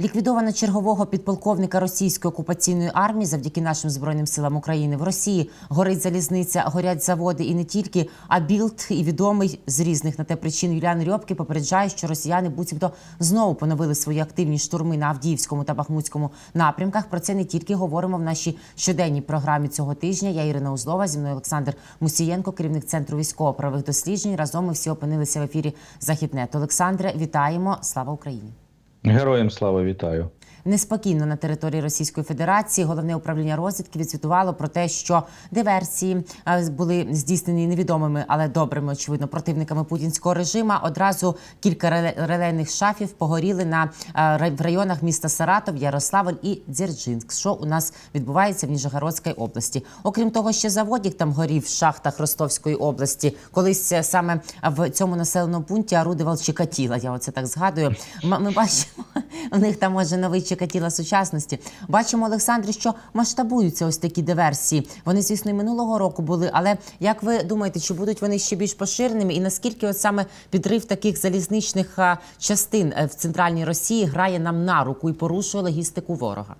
Ліквідовано чергового підполковника російської окупаційної армії завдяки нашим збройним силам України в Росії. Горить залізниця, горять заводи і не тільки. А білд і відомий з різних на те причин Юліан Рьопки попереджає, що росіяни буцімто знову поновили свої активні штурми на Авдіївському та Бахмутському напрямках. Про це не тільки говоримо в нашій щоденній програмі цього тижня. Я Ірина Узлова, зі мною Олександр Мусієнко, керівник центру військово-правових досліджень. Разом ми всі опинилися в ефірі Західнет. Олександре, вітаємо! Слава Україні! Героям слава вітаю. Неспокійно на території Російської Федерації головне управління розвідки відзвітувало про те, що диверсії е, були здійснені невідомими, але добрими, очевидно, противниками путінського режиму. Одразу кілька реле- релейних шафів погоріли на е, в районах міста Саратов, Ярославль і Дзержинськ, що у нас відбувається в Ніжегородській області. Окрім того, ще заводік там горів в шахтах Ростовської області. Колись е, саме в цьому населеному пункті орудував Чикатіла. Я оце так згадую. Ми бачимо, у них там може новий тіла сучасності. Бачимо, Олександре, що масштабуються ось такі диверсії. Вони, звісно, і минулого року були. Але як ви думаєте, чи будуть вони ще більш поширеними? І наскільки от саме підрив таких залізничних частин е, в центральній Росії грає нам на руку і порушує логістику ворога?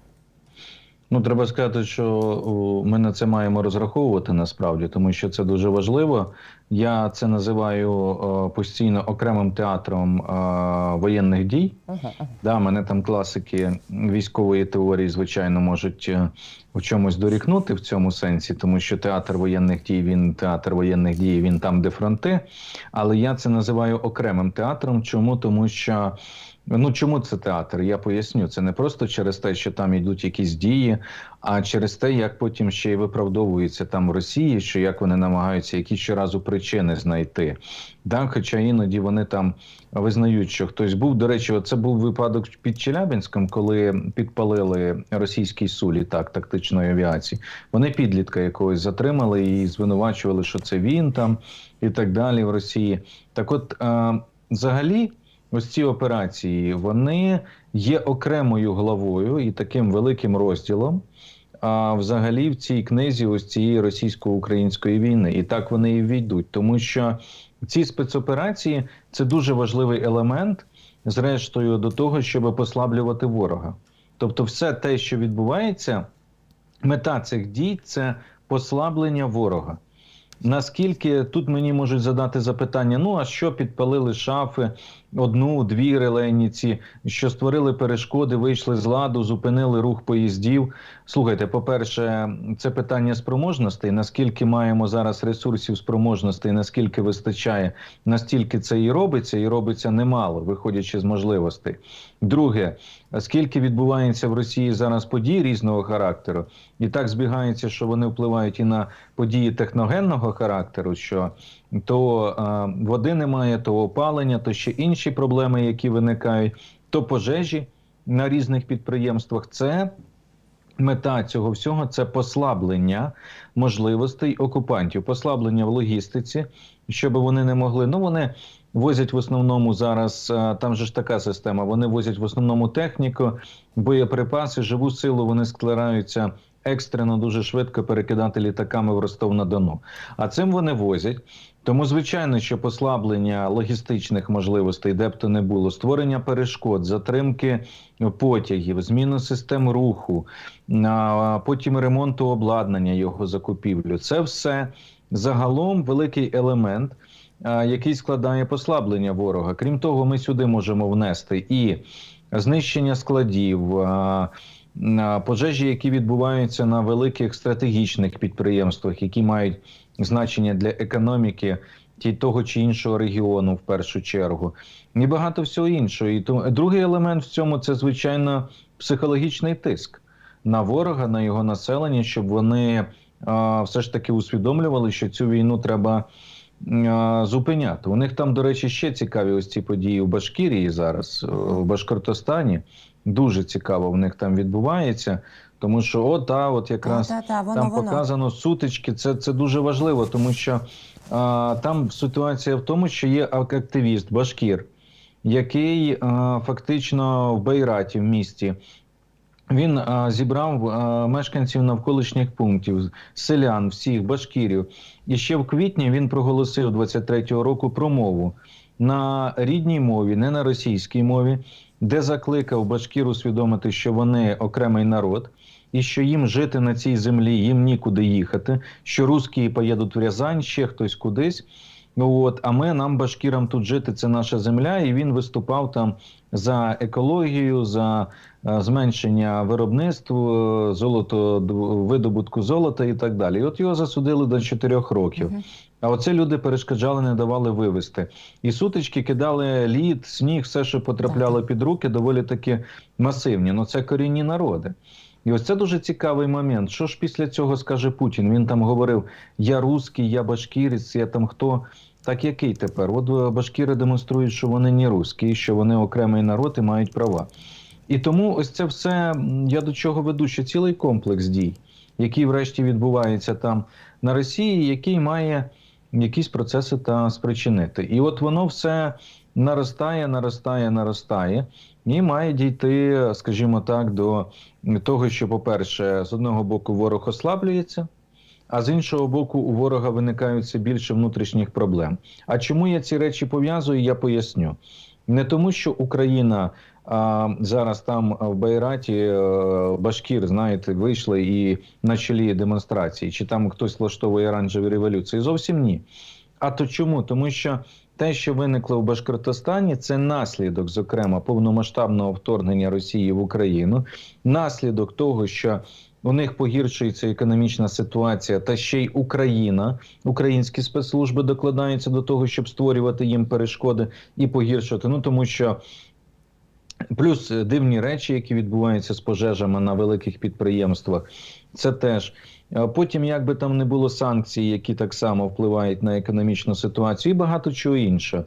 Ну, треба сказати, що ми на це маємо розраховувати насправді, тому що це дуже важливо. Я це називаю о, постійно окремим театром о, воєнних дій. Да, мене там класики військової теорії, звичайно, можуть е, в чомусь дорікнути в цьому сенсі, тому що театр воєнних дій, він театр воєнних дій, він там, де фронти. Але я це називаю окремим театром. Чому? Тому що. Ну чому це театр? Я поясню. Це не просто через те, що там йдуть якісь дії, а через те, як потім ще й виправдовується там в Росії, що як вони намагаються які щоразу причини знайти. Да, хоча іноді вони там визнають, що хтось був. До речі, це був випадок під Челябинськом, коли підпалили російський су літак тактичної авіації. Вони підлітка якогось затримали і звинувачували, що це він там і так далі в Росії. Так, от е, взагалі. Ось ці операції вони є окремою главою і таким великим розділом. А взагалі в цій книзі ось цієї російсько-української війни, і так вони і війдуть, тому що ці спецоперації це дуже важливий елемент, зрештою, до того, щоб послаблювати ворога. Тобто, все те, що відбувається, мета цих дій це послаблення ворога. Наскільки тут мені можуть задати запитання: ну а що підпалили шафи, одну, дві релейниці, що створили перешкоди, вийшли з ладу, зупинили рух поїздів. Слухайте, по-перше, це питання спроможностей. Наскільки маємо зараз ресурсів спроможностей, наскільки вистачає, настільки це і робиться, і робиться немало, виходячи з можливостей. Друге, скільки відбувається в Росії зараз подій різного характеру, і так збігається, що вони впливають і на події техногенного характеру, що то е, води немає, то опалення, то ще інші проблеми, які виникають, то пожежі на різних підприємствах. Це мета цього всього це послаблення можливостей окупантів, послаблення в логістиці, щоб вони не могли. Ну вони возять в основному зараз. е, Там же ж така система. Вони возять в основному техніку, боєприпаси, живу силу. Вони склираються екстрено дуже швидко перекидати літаками в Ростов на Дону. А цим вони возять. Тому, звичайно, що послаблення логістичних можливостей, де б то не було, створення перешкод, затримки потягів, зміну систем руху, потім ремонту обладнання, його закупівлю це все загалом великий елемент, який складає послаблення ворога. Крім того, ми сюди можемо внести і знищення складів. Пожежі, які відбуваються на великих стратегічних підприємствах, які мають значення для економіки ті того чи іншого регіону, в першу чергу, і багато всього іншого. І другий елемент в цьому це звичайно психологічний тиск на ворога, на його населення, щоб вони все ж таки усвідомлювали, що цю війну треба зупиняти. У них там, до речі, ще цікаві ось ці події в Башкірії зараз, в Башкортостані. Дуже цікаво в них там відбувається. Тому що от, та, от якраз Та, та, та, воно, там воно. показано сутички. Це, це дуже важливо, тому що а, там ситуація в тому, що є активіст Башкір, який а, фактично в Бейраті в місті. Він а, зібрав а, мешканців навколишніх пунктів, селян, всіх башкірів. І ще в квітні він проголосив 23-го року промову на рідній мові, не на російській мові, де закликав башкір усвідомити, що вони окремий народ, і що їм жити на цій землі, їм нікуди їхати, що русські поїдуть в Рязань, ще хтось кудись. От, а ми нам, башкірам, тут жити, це наша земля, і він виступав там за екологію, за е, зменшення виробництва, золото, видобутку золота і так далі. І от його засудили до 4 років. А оце люди перешкоджали, не давали вивезти. І сутички кидали лід, сніг, все, що потрапляло під руки, доволі таки масивні. Ну це корінні народи. І ось це дуже цікавий момент. Що ж після цього скаже Путін? Він там говорив: я русський, я башкірець, я там хто. Так який тепер? От е, башкіри демонструють, що вони не русські, що вони окремий народ і мають права. І тому ось це все я до чого веду, що цілий комплекс дій, який врешті відбувається там на Росії, який має якісь процеси та спричинити. І от воно все наростає, наростає, наростає, і має дійти, скажімо так, до того, що, по-перше, з одного боку ворог ослаблюється. А з іншого боку, у ворога виникають все більше внутрішніх проблем. А чому я ці речі пов'язую, я поясню. Не тому, що Україна а, зараз там в Байраті е, Башкір, знаєте, вийшли і на чолі демонстрації, чи там хтось влаштовує оранжеві революції. Зовсім ні. А то чому? Тому що те, що виникло в Башкортостані, це наслідок, зокрема, повномасштабного вторгнення Росії в Україну, наслідок того, що у них погіршується економічна ситуація, та ще й Україна, українські спецслужби докладаються до того, щоб створювати їм перешкоди і погіршувати. Ну тому що плюс е, дивні речі, які відбуваються з пожежами на великих підприємствах, це теж. Потім, як би там не було санкцій, які так само впливають на економічну ситуацію, і багато чого іншого.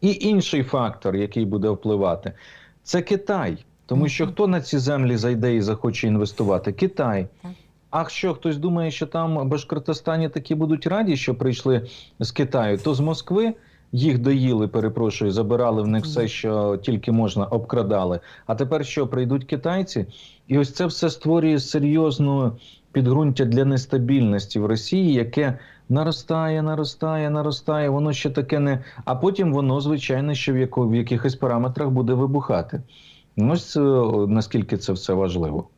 І інший фактор, який буде впливати, це Китай. Тому що хто на ці землі зайде і захоче інвестувати? Китай. А що хтось думає, що там в Башкортостані такі будуть раді, що прийшли з Китаю, то з Москви їх доїли, перепрошую, забирали в них все, що тільки можна, обкрадали. А тепер що прийдуть китайці, і ось це все створює серйозну підґрунтя для нестабільності в Росії, яке наростає, наростає, наростає. Воно ще таке не. А потім воно, звичайно, що в, яко... в якихось параметрах буде вибухати. Ну, Ось е, наскільки це все важливо.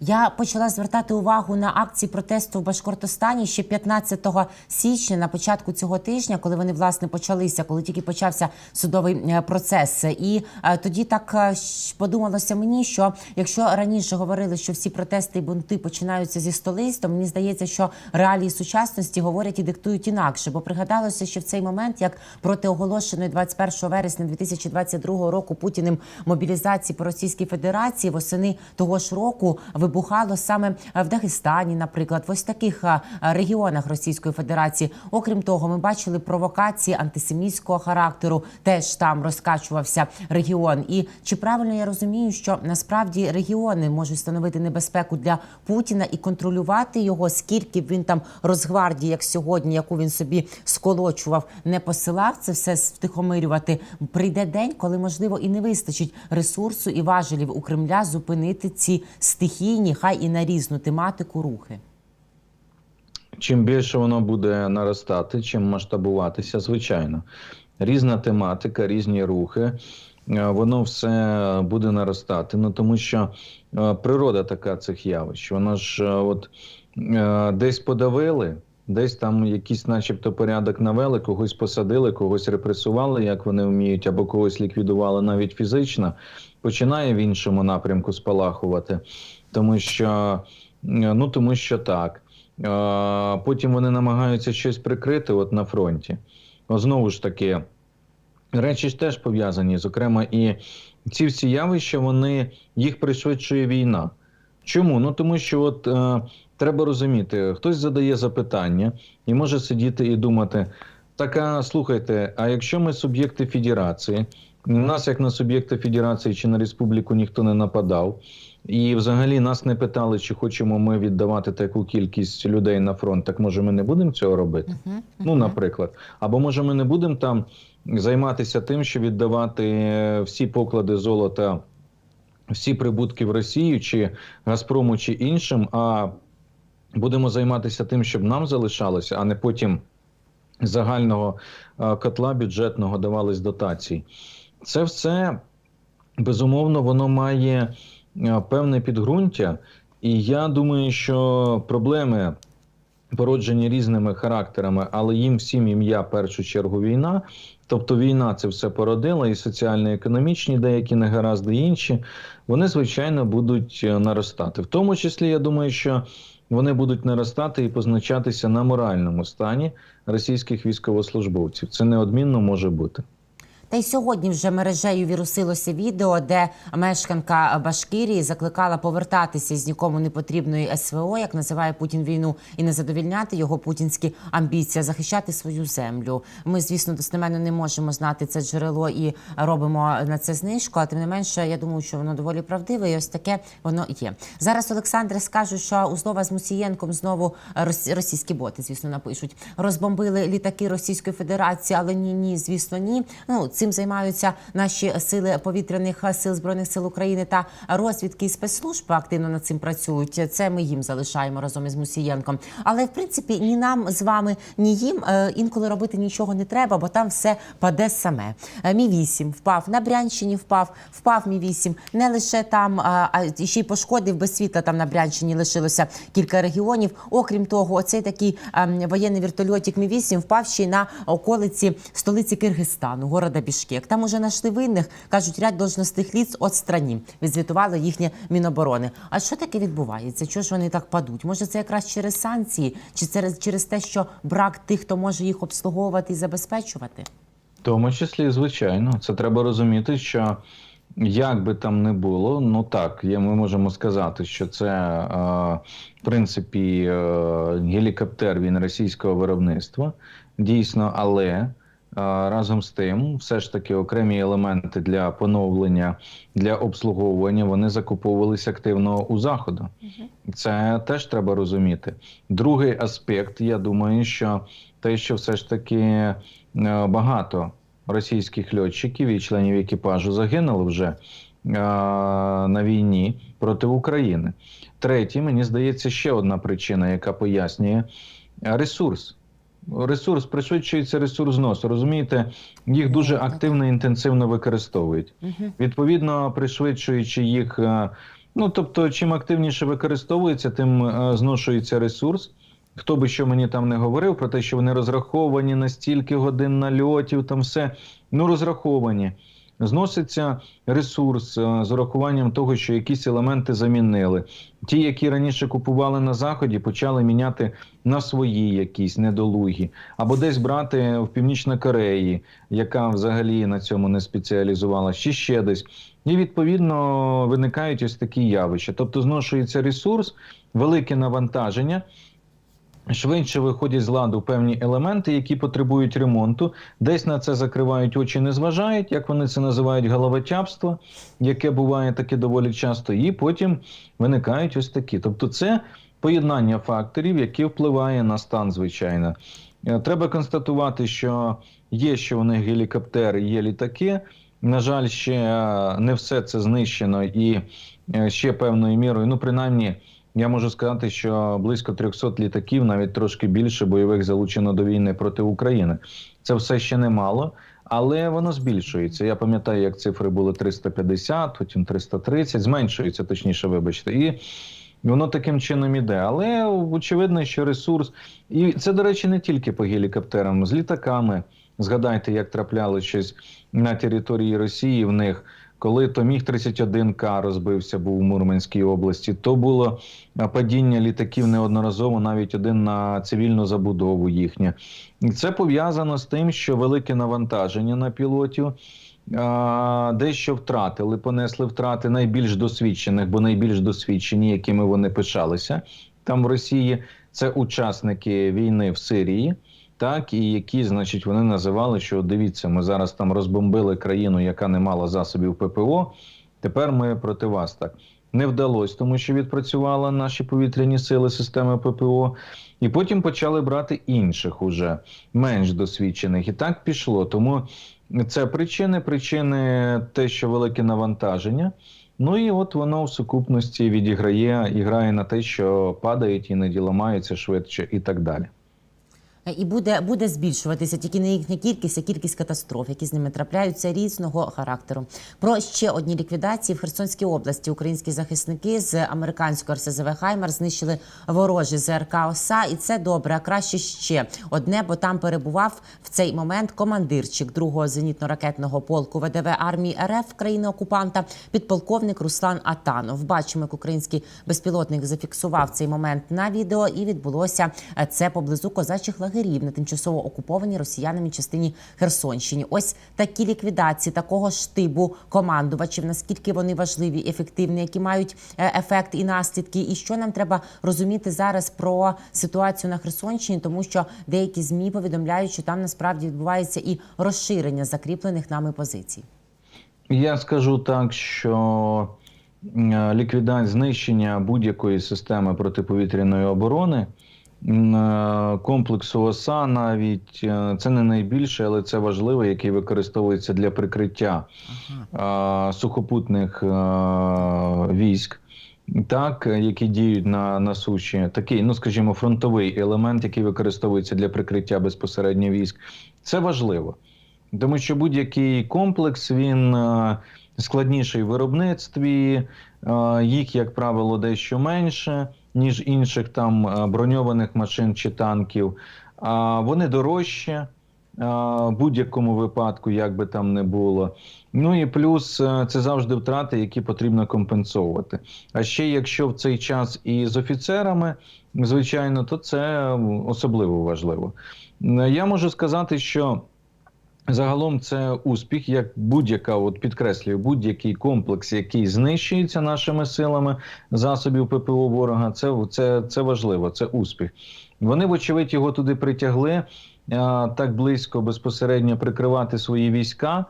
Я почала звертати увагу на акції протесту в Башкортостані ще 15 січня, на початку цього тижня, коли вони власне почалися, коли тільки почався судовий е, процес. І е, тоді так е, подумалося мені, що якщо раніше говорили, що всі протести і бунти починаються зі столиць, то мені здається, що реалії сучасності говорять і диктують інакше. Бо пригадалося, що в цей момент, як проти оголошеної 21 вересня 2022 року Путіним мобілізації по Російській Федерації восени того ж року вибухало саме в Дагестані, наприклад, в ось таких регіонах Російської Федерації. Окрім того, ми бачили провокації антисемітського характеру. Теж там розкачувався регіон. І чи правильно я розумію, що насправді регіони можуть становити небезпеку для Путіна і контролювати його, скільки б він там Росгвардії, як сьогодні, яку він собі сколочував, не посилав це все втихомирювати. Прийде день, коли можливо і не вистачить ресурсу і важелів у Кремля зупинити ці стихійні, хай і на різну тематику рухи. Чим більше воно буде наростати, чим масштабуватися, звичайно. Різна тематика, різні рухи, е, воно все буде наростати. Ну тому що е, природа така цих явищ. Воно ж е, от десь подавили, десь там якийсь, начебто, порядок навели, когось посадили, когось репресували, як вони вміють, або когось ліквідували навіть фізично, починає в іншому напрямку спалахувати, тому що, е, ну тому що так. Е, Потім вони намагаються щось прикрити от на фронті. Знову ж таки, речі ж теж пов'язані. Зокрема, і ці всі явища, вони їх пришвидшує війна. Чому? Ну тому що от е, треба розуміти, хтось задає запитання і може сидіти і думати: так, а слухайте, а якщо ми суб'єкти федерації, нас як на суб'єкти федерації чи на республіку ніхто не нападав. І взагалі нас не питали, чи хочемо ми віддавати таку кількість людей на фронт. Так може ми не будемо цього робити? Ну, наприклад, або може ми не будемо там займатися тим, що віддавати е, всі поклади золота, всі прибутки в Росію чи Газпрому, чи іншим, а будемо займатися тим, щоб нам залишалося, а не потім загального е, котла бюджетного давались дотації. Це все безумовно, воно має певне підґрунтя, і я думаю, що проблеми. Породжені різними характерами, але їм всім ім'я в першу чергу війна. Тобто війна це все породила, і соціально-економічні, деякі негаразди, інші, вони звичайно будуть е, наростати. В тому числі, я думаю, що вони будуть наростати і позначатися на моральному стані російських військовослужбовців. Це неодмінно може бути. Та й сьогодні вже мережею вірусилося відео, де мешканка Башкирії закликала повертатися з нікому не потрібної СВО, як називає Путін війну, і не задовільняти його путінські амбіції, захищати свою землю. Ми, звісно, достеменно не можемо знати це джерело і робимо на це знижку. А тим не менше, я думаю, що воно доволі правдиве, і ось таке воно є. Зараз Олександр скаже, що у Злова з Мусієнком знову рос- російські боти, звісно, напишуть. Розбомбили літаки Російської Федерації, але ні, ні, звісно, ні. Ну цим займаються наші сили повітряних сил збройних сил України та розвідки і спецслужби активно над цим працюють. Це ми їм залишаємо разом із Мусієнком. Але в принципі ні нам з вами, ні їм е, інколи робити нічого не треба, бо там все паде саме. Е, Мі 8 впав на Брянщині, впав, впав Мі 8 не лише там, а а ще й пошкодив без світла. Там на Брянщині лишилося кілька регіонів. Окрім того, оцей такий ем, воєнний вертольотик Мі 8 впав ще й на околиці столиці Киргизстану, города Бішкек. Там уже знайшли винних, кажуть, ряд должностних ліц отстрані. Відзвітувало їхнє міноборони. А що таке відбувається? Чого ж вони так падуть? Може, це якраз через санкції, чи це через те, що брак тих, хто може їх обслуговувати і забезпечувати? В тому числі, звичайно, це треба розуміти, що як би там не було, ну так, ми можемо сказати, що це в принципі е, гелікоптер він російського виробництва, дійсно, але разом з тим, все ж таки окремі елементи для поновлення, для обслуговування вони закуповувалися активно у заходу. Це теж треба розуміти. Другий аспект, я думаю, що те, що все ж таки е, багато російських льотчиків і членів екіпажу загинули вже е, на війні проти України. Третє, мені здається, ще одна причина, яка пояснює ресурс. Ресурс пришвидшується ресурс зносу. Розумієте, їх дуже активно і інтенсивно використовують. Відповідно, пришвидшуючи їх, е, ну тобто, чим активніше використовується, тим е, зношується ресурс. Хто би що мені там не говорив про те, що вони розраховані на стільки годин нальотів, там все ну розраховані. Зноситься ресурс е, з урахуванням того, що якісь елементи замінили. Ті, які раніше купували на заході, почали міняти на свої якісь недолугі, або десь брати в Північній Кореї, яка взагалі на цьому не спеціалізувалася, чи ще десь. І відповідно виникають ось такі явища. Тобто зношується ресурс, велике навантаження. Швидше виходять з ладу певні елементи, які потребують ремонту. Десь на це закривають очі, не зважають, як вони це називають головотяпство, яке буває таке доволі часто, і потім виникають ось такі. Тобто, це поєднання факторів, які впливає на стан, звичайно. Е, Треба констатувати, що є, що у них гелікоптери, є літаки. На жаль, ще е, не все це знищено і е, ще певною мірою, ну принаймні. Я можу сказати, що близько 300 літаків, навіть трошки більше бойових залучено до війни проти України. Це все ще немало, але воно збільшується. Я пам'ятаю, як цифри були 350, потім 330, зменшується, точніше, вибачте, і воно таким чином іде. Але очевидно, що ресурс, і це, до речі, не тільки по гелікоптерам, з літаками. Згадайте, як трапляли щось на території Росії в них. Коли то міг 31К розбився, був у Мурманській області, то було падіння літаків неодноразово, навіть один на цивільну забудову їхнє. І це пов'язано з тим, що велике навантаження на пілотів. Дещо втратили, понесли втрати найбільш досвідчених, бо найбільш досвідчені, якими вони пишалися там в Росії, це учасники війни в Сирії так і які, значить, вони називали, що дивіться, ми зараз там розбомбили країну, яка не мала засобів ППО. Тепер ми проти вас так. Не вдалося, тому що відпрацювали наші повітряні сили системи ППО, і потім почали брати інших уже менш досвідчених. І так пішло. Тому це причини, причини те, що велике навантаження. Ну і от воно в сукупності відіграє і грає на те, що падають, іноді ламаються швидше і так далі. І буде, буде збільшуватися тільки не їхня кількість, а кількість катастроф, які з ними трапляються різного характеру. Про ще одні ліквідації в Херсонській області українські захисники з американського РСЗВ Хаймар знищили ворожі ЗРК ОСА, і це добре. А краще ще одне, бо там перебував в цей момент командирчик другого зенітно-ракетного полку ВДВ армії РФ країни окупанта, підполковник Руслан Атанов. Бачимо, як український безпілотник зафіксував цей момент на відео, і відбулося е, це поблизу козачих лагерів на тимчасово окупованій росіянами частині Херсонщині. Ось такі ліквідації такого штибу командувачів. Наскільки вони важливі, ефективні, які мають е, ефект і наслідки, і що нам треба розуміти зараз про ситуацію на Херсонщині, тому що деякі змі повідомляють, що там насправді відбувається і розширення закріплених нами позицій. Я скажу так, що е, ліквідація знищення будь-якої системи протиповітряної оборони, комплексу ОСА навіть е, це не найбільше, але це важливо, який використовується для прикриття е, сухопутних е, військ. Так, які діють на, на суші, такий, ну скажімо, фронтовий елемент, який використовується для прикриття безпосередньо військ, це важливо. Тому що будь-який комплекс він е, складніший в виробництві, е, їх, як правило, дещо менше, ніж інших там е, броньованих машин чи танків. А вони дорожчі е, в будь-якому випадку, як би там не було. Ну і плюс е, це завжди втрати, які потрібно компенсовувати. А ще якщо в цей час і з офіцерами, звичайно, то це особливо важливо. Я можу сказати, що. Загалом це успіх, як будь-яка, от підкреслюю, будь-який комплекс, який знищується нашими силами засобів ППО ворога. Це, це, це важливо, це успіх. Вони, вочевидь, його туди притягли а, так близько безпосередньо прикривати свої війська.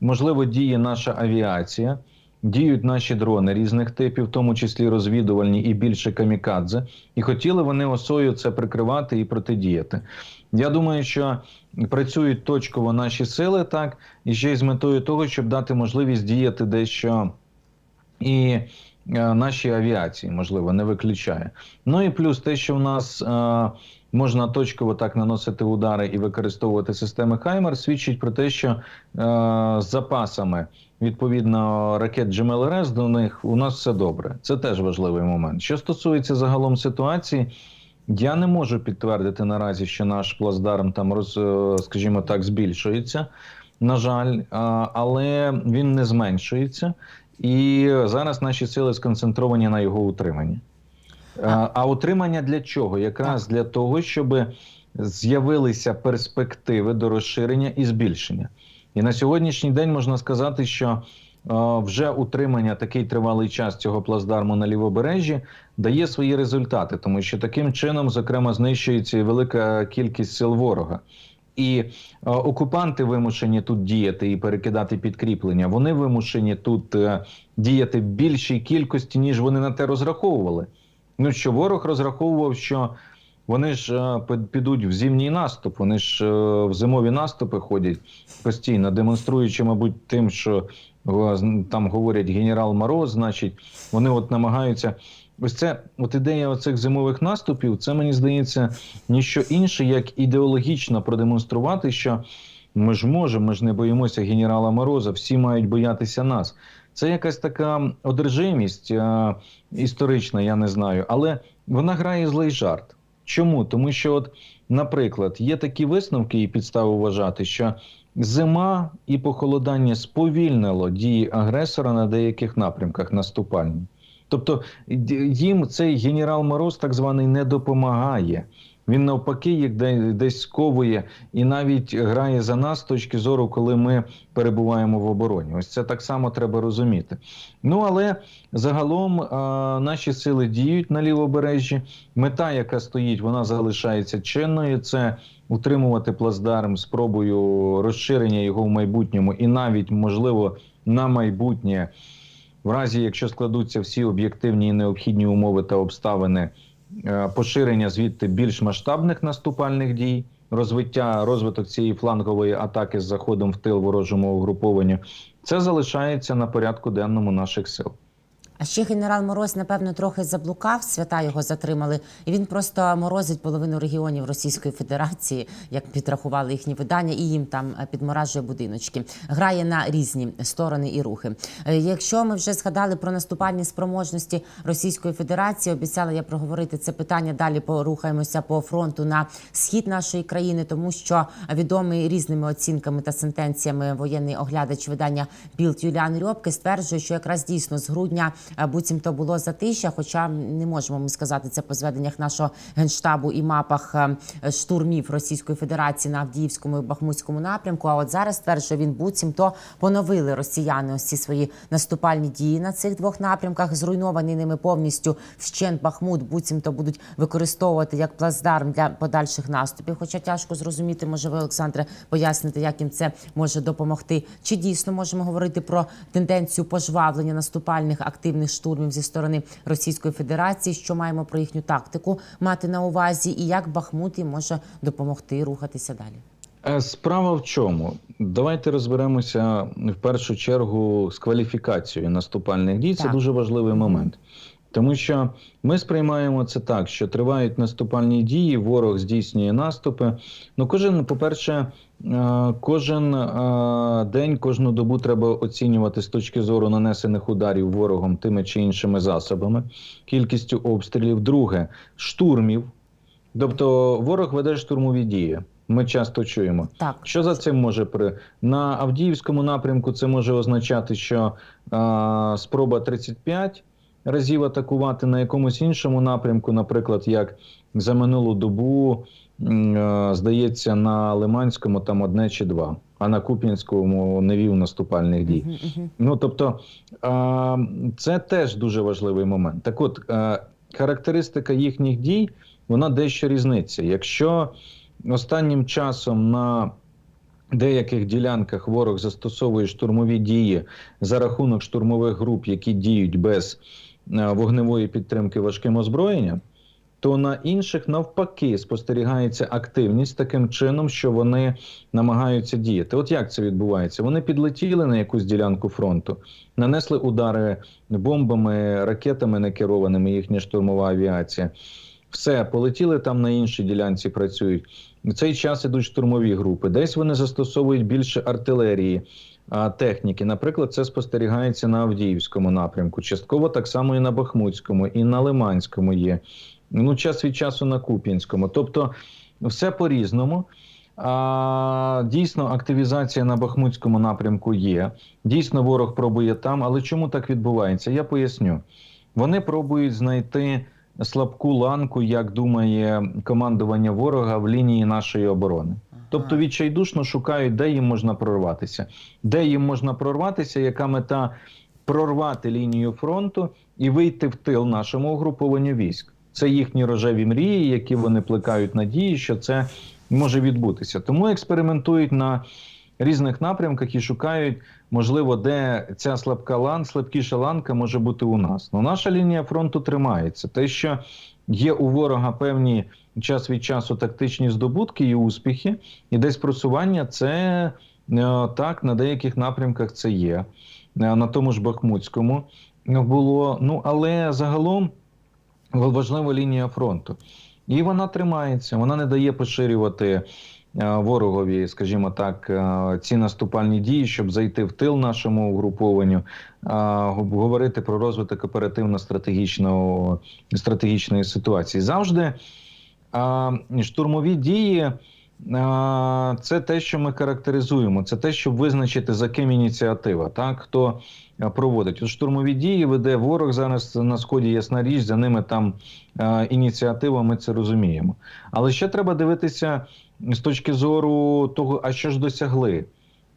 Можливо, діє наша авіація, діють наші дрони різних типів, в тому числі розвідувальні і більше камікадзе. І хотіли вони осою це прикривати і протидіяти. Я думаю, що працюють точково наші сили так, і ще й з метою того, щоб дати можливість діяти дещо і е, нашій авіації, можливо, не виключає. Ну і плюс те, що в нас е, можна точково так наносити удари і використовувати системи Хаймер, свідчить про те, що е, з запасами відповідно ракет GMLRS до них у нас все добре. Це теж важливий момент. Що стосується загалом ситуації. Я не можу підтвердити наразі, що наш плацдарм там роз, е, скажімо так, збільшується. На жаль, але він не зменшується, і зараз наші сили сконцентровані на його утриманні. А, а утримання для чого? Якраз для того, щоб з'явилися перспективи до розширення і збільшення. І на сьогоднішній день можна сказати, що е, вже утримання такий тривалий час цього плацдарму на лівобережжі дає свої результати, тому що таким чином, зокрема, знищується велика кількість сил ворога. І е, окупанти вимушені тут діяти і перекидати підкріплення. Вони вимушені тут е, діяти в більшій кількості, ніж вони на те розраховували. Ну що ворог розраховував, що вони ж е, під- підуть в зимній наступ, вони ж е, в зимові наступи ходять постійно, демонструючи, мабуть, тим, що е, там говорять генерал Мороз, значить, вони от намагаються. Ось це от ідея оцих зимових наступів, це мені здається ніщо інше, як ідеологічно продемонструвати, що ми ж можемо, ми ж не боїмося генерала Мороза, всі мають боятися нас. Це якась така одержимість е, історична, я не знаю, але вона грає злий жарт. Чому? Тому що, от, наприклад, є такі висновки і підстави вважати, що зима і похолодання сповільнило дії агресора на деяких напрямках наступальні. Тобто їм цей генерал Мороз, так званий, не допомагає. Він навпаки їх де- десь сковує і навіть грає за нас з точки зору, коли ми перебуваємо в обороні. Ось це так само треба розуміти. Ну але загалом а, наші сили діють на лівобережжі. Мета, яка стоїть, вона залишається чинною. Це утримувати плацдарм спробою розширення його в майбутньому, і навіть можливо на майбутнє в разі, якщо складуться всі об'єктивні і необхідні умови та обставини, е, поширення звідти більш масштабних наступальних дій, розвиття, розвиток цієї флангової атаки з заходом в тил ворожому угрупованню, це залишається на порядку денному наших сил. А ще генерал Мороз, напевно, трохи заблукав, свята його затримали, і він просто морозить половину регіонів Російської Федерації, як підрахували їхні видання, і їм там е, підморажує будиночки. Грає на різні сторони і рухи. Е, Якщо ми вже згадали про наступальні спроможності Російської Федерації, обіцяла я проговорити це питання. Далі порухаємося по фронту на схід нашої країни, тому що відомий різними оцінками та сентенціями воєнний оглядач видання Білд Юліан Рьобки стверджує, що якраз дійсно з грудня буцімто було затища, хоча не можемо ми сказати це по зведеннях нашого генштабу і мапах е, штурмів Російської Федерації на Авдіївському і Бахмутському напрямку. А от зараз стверджує він буцімто поновили росіяни ось ці свої наступальні дії на цих двох напрямках. Зруйнований ними повністю вщент Бахмут, буцімто будуть використовувати як плацдарм для подальших наступів. Хоча тяжко зрозуміти, може ви, Олександре, пояснити, як їм це може допомогти. Чи дійсно можемо говорити про тенденцію пожвавлення наступальних активних штурмів зі сторони Російської Федерації? Що маємо про їхню тактику мати на увазі, і як Бахмут їм може допомогти рухатися далі? Е, Справа в чому? Давайте розберемося в першу чергу з кваліфікацією наступальних дій. Це Так. дуже важливий момент. Тому що ми сприймаємо це так, що тривають наступальні дії, ворог здійснює наступи. Ну, кожен, по-перше, е, кожен е, день, кожну добу треба оцінювати з точки зору нанесених ударів ворогом тими чи іншими засобами, кількістю обстрілів. Друге, штурмів. Тобто ворог веде штурмові дії. Ми часто чуємо. Так, Що за цим може при на Авдіївському напрямку? Це може означати, що е, спроба 35 разів атакувати на якомусь іншому напрямку, наприклад, як за минулу добу, е, здається, на Лиманському там одне чи два, а на Куп'янському не вів наступальних дій. Ну тобто це теж дуже важливий момент. Так от, е, характеристика їхніх дій вона дещо різниця. Якщо останнім часом на деяких ділянках ворог застосовує штурмові дії за рахунок штурмових груп, які діють без вогневої підтримки важким озброєнням, то на інших навпаки спостерігається активність таким чином, що вони намагаються діяти. От як це відбувається? Вони підлетіли на якусь ділянку фронту, нанесли удари бомбами, ракетами некерованими, їхня штурмова авіація. Все, полетіли там на іншій ділянці, працюють. В цей час ідуть штурмові групи. Десь вони застосовують більше артилерії, техніки. Наприклад, це спостерігається на Авдіївському напрямку. Частково так само і на Бахмутському, і на Лиманському є. Ну, час від часу на Куп'янському. Тобто, все по-різному. А, дійсно, активізація на Бахмутському напрямку є. Дійсно, ворог пробує там. Але чому так відбувається? Я поясню. Вони пробують знайти слабку ланку, як думає командування ворога в лінії нашої оборони. Тобто відчайдушно шукають, де їм можна прорватися. Де їм можна прорватися, яка мета прорвати лінію фронту і вийти в тил нашому угрупованню військ. Це їхні рожеві мрії, які вони плекають надії, що це може відбутися. Тому експериментують на різних напрямках і шукають, можливо, де ця слабка лан, слабкіша ланка може бути у нас. Ну, наша лінія фронту тримається. Те, що є у ворога певні час від часу тактичні здобутки і успіхи, і десь просування, це е, так на деяких напрямках це є. Е, На тому ж Бахмутському було. Ну але загалом важлива лінія фронту. І вона тримається, вона не дає поширювати ворогові, скажімо так, е, ці наступальні дії, щоб зайти в тил нашому угрупованню, е, говорити про розвиток оперативно-стратегічного стратегічної ситуації. Завжди е, штурмові дії. е, Це те, що ми характеризуємо, це те, щоб визначити за ким ініціатива, так хто е, проводить. От штурмові дії веде ворог зараз на сході. Ясна річ, за ними там е, ініціатива. Ми це розуміємо. Але ще треба дивитися з точки зору того, а що ж досягли,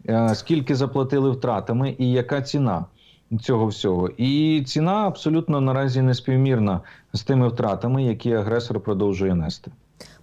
е, скільки заплатили втратами, і яка ціна цього всього. І ціна абсолютно наразі не співмірна з тими втратами, які агресор продовжує нести.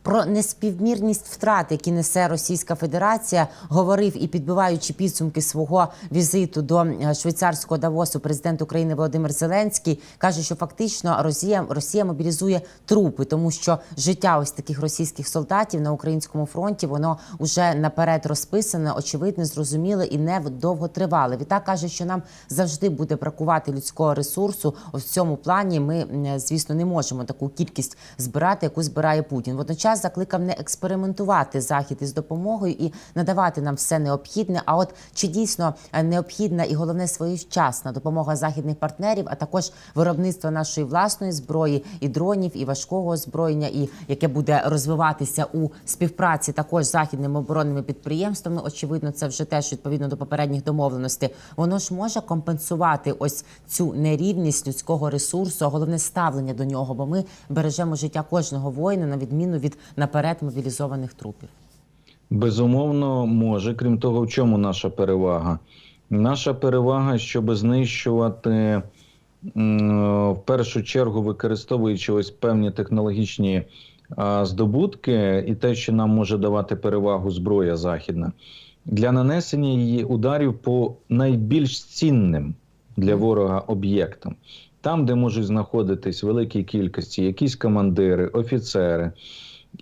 Про неспівмірність втрат, які несе Російська Федерація, говорив і підбиваючи підсумки свого візиту до е, швейцарського Давосу, президент України Володимир Зеленський каже, що фактично Росія Росія мобілізує трупи, тому що життя ось таких російських солдатів на українському фронті воно вже наперед розписане, очевидне, зрозуміле і не довготривале. Відтак каже, що нам завжди буде бракувати людського ресурсу. В цьому плані ми, звісно, не можемо таку кількість збирати, яку збирає Путін. Водночас закликав не експериментувати захід із допомогою і надавати нам все необхідне. А от чи дійсно е, необхідна і головне своєчасна допомога західних партнерів, а також виробництво нашої власної зброї, і дронів, і важкого озброєння, і яке буде розвиватися у співпраці також з західними оборонними підприємствами. Очевидно, це вже теж відповідно до попередніх домовленостей. Воно ж може компенсувати ось цю нерівність людського ресурсу, а головне ставлення до нього, бо ми бережемо життя кожного воїна на відміну від наперед мобілізованих трупів. Безумовно, може. Крім того, в чому наша перевага? Наша перевага, щоб знищувати в першу чергу, використовуючи ось певні технологічні здобутки, і те, що нам може давати перевагу зброя західна, для нанесення її ударів по найбільш цінним для ворога об'єктам, там, де можуть знаходитись в великій кількості якісь командири, офіцери.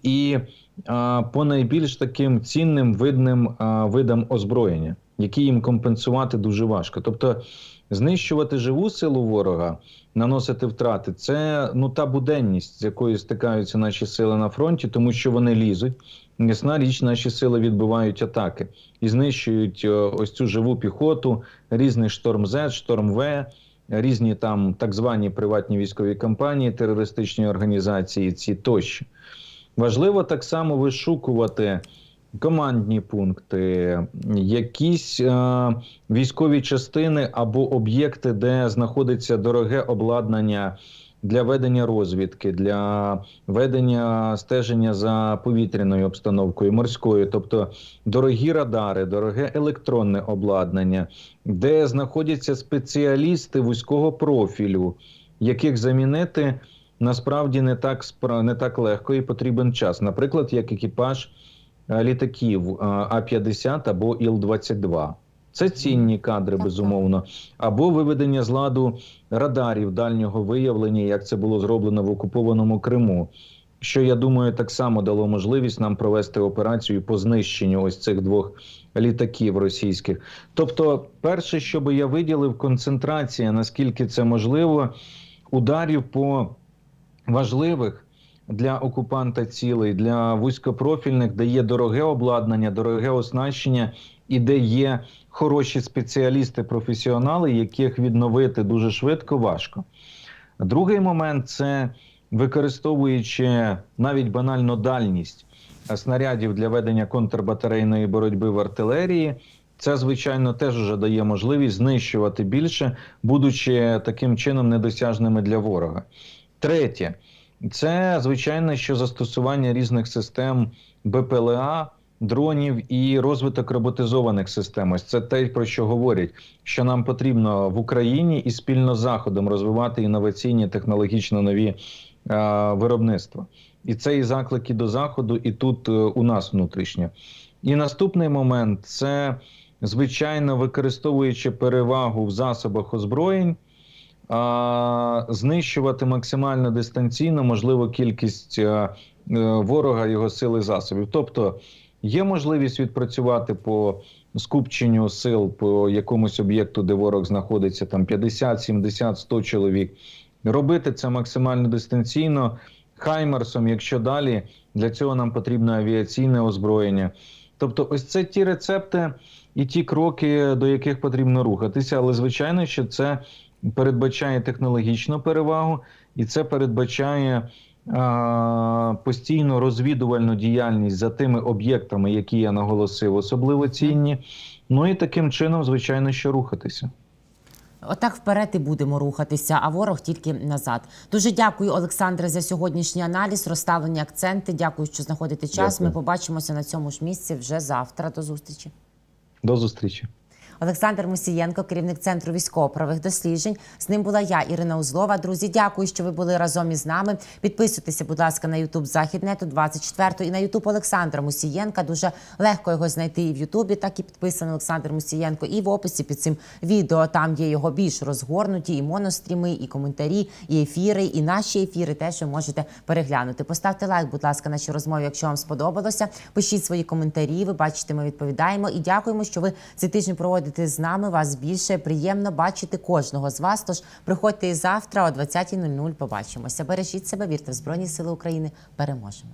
І а, по найбільш таким цінним видним а, видам озброєння, які їм компенсувати дуже важко. Тобто знищувати живу силу ворога, наносити втрати це ну та буденність, з якою стикаються наші сили на фронті, тому що вони лізуть. Ясна річ, наші сили відбивають атаки і знищують е, ось цю живу піхоту, різний шторм З, шторм В, різні там так звані приватні військові компанії, терористичні організації, ці тощо. Важливо так само вишукувати командні пункти, якісь е, військові частини або об'єкти, де знаходиться дороге обладнання для ведення розвідки, для ведення стеження за повітряною обстановкою, морською, тобто дорогі радари, дороге електронне обладнання, де знаходяться спеціалісти вузького профілю, яких замінити насправді не так не так легко і потрібен час. Наприклад, як екіпаж е, літаків е, А-50 або Іл-22. Це цінні кадри, безумовно, або виведення з ладу радарів дальнього виявлення, як це було зроблено в окупованому Криму. Що я думаю, так само дало можливість нам провести операцію по знищенню ось цих двох літаків російських. Тобто, перше, що би я виділив, концентрація, наскільки це можливо, ударів по важливих для окупанта цілей, для вузькопрофільних, де є дороге обладнання, дороге оснащення і де є хороші спеціалісти, професіонали, яких відновити дуже швидко важко. Другий момент це використовуючи навіть банально дальність снарядів для ведення контрбатарейної боротьби в артилерії. Це, звичайно, теж вже дає можливість знищувати більше, будучи таким чином недосяжними для ворога. Третє, це звичайно, що застосування різних систем БПЛА, дронів і розвиток роботизованих систем. Ось це те, про що говорять, що нам потрібно в Україні і спільно з Заходом розвивати інноваційні технологічно нові е, виробництва. І це і заклики до заходу, і тут е, у нас внутрішньо. І наступний момент це звичайно використовуючи перевагу в засобах озброєнь, знищувати максимально дистанційно можливу кількість е, е, ворога, його сили засобів. Тобто є можливість відпрацювати по скупченню сил по якомусь об'єкту, де ворог знаходиться там 50, 70, 100 чоловік. Робити це максимально дистанційно. Хаймерсом, якщо далі для цього нам потрібно авіаційне озброєння. Тобто, ось це ті рецепти і ті кроки, до яких потрібно рухатися. Але звичайно, що це передбачає технологічну перевагу, і це передбачає а, постійну розвідувальну діяльність за тими об'єктами, які я наголосив, особливо цінні. Ну і таким чином, звичайно, що рухатися. Отак вперед і будемо рухатися, а ворог тільки назад. Дуже дякую, Олександре, за сьогоднішній аналіз, розставлені акценти. Дякую, що знаходите час. Дякую. Ми побачимося на цьому ж місці вже завтра. До зустрічі. До зустрічі. Олександр Мусієнко, керівник центру військово-правих досліджень. З ним була я, Ірина Узлова. Друзі, дякую, що ви були разом із нами. Підписуйтеся, будь ласка, на Ютуб Західнету 24 і на Ютуб Олександра Мусієнка. Дуже легко його знайти і в Ютубі, так і підписаний Олександр Мусієнко. І в описі під цим відео там є його більш розгорнуті і моностріми, і коментарі, і ефіри, і наші ефіри. Теж ви можете переглянути. Поставте лайк, будь ласка, нашій розмові, якщо вам сподобалося. Пишіть свої коментарі. Ви бачите, ми відповідаємо і дякуємо, що ви цей тиждень проводите з нами. Вас більше приємно бачити кожного з вас. Тож приходьте і завтра о 20.00 Побачимося. Бережіть себе, вірте в Збройні Сили України. Переможемо.